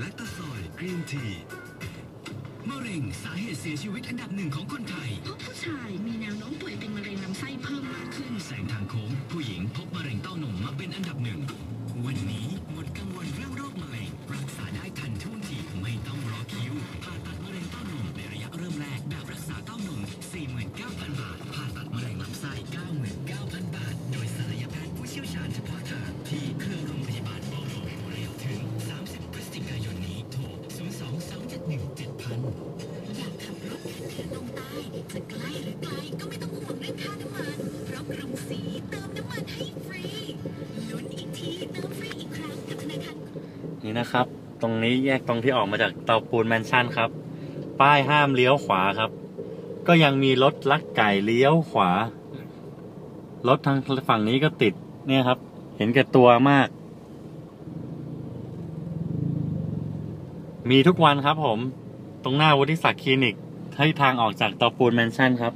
และตะซอยกรีนทีมะเร็งสาเหตุเสียชีวิตอันดับหนึ่งของคนไทยเพราะผู้ชายมีแนวโน้มป่วยเป็นมะเร็งลำไส้เพิ่มมากขึ้น แสงทางโค้ง ผู้หญิงพบมะเร็งเต้านมมาเป็นอันดับหนึ่ง วันนี้หมดกังวลเรื่องโรคมะเร็ง รักษาได้ทันท่วงทีไม่ต้องรอคิวผ่าตัดมะเร็งเต้านมในระยะเริ่มแรกแบบรักษาเต้านม 49,000 บาท ผ่าตัดมะเร็งลำไส้ 99,000 บาท โดยศัลยแพทย์ผู้เชี่ยวชาญเฉพาะทางที่เครือโรง 1 7 0 0 0อยากขับรถแข่งเรือลงใต้จะใกล้หรือไกลก็ไม่ต้องห่วงเรื่องค่าน้ำมันเพราะกรุงศรีเติมน้ำมันให้ฟรีลุ้นอีกทีเติมฟรีอีกครั้งกับธนาคารนี่นะครับ ตรงนี้แยกตรงที่ออกมาจากเตาปูนแมนชั่นครับ ป้ายห้ามเลี้ยวขวาครับ ก็ยังมีรถลักไก่เลี้ยวขวารถทางฝั่งนี้ก็ติดเนี่ยครับ เห็นแก่ตัวมาก มีทุกวันครับผม ตรงหน้าวุฒิศักดิ์คลินิกให้ทางออกจากตอปูนแมนชั่นครับ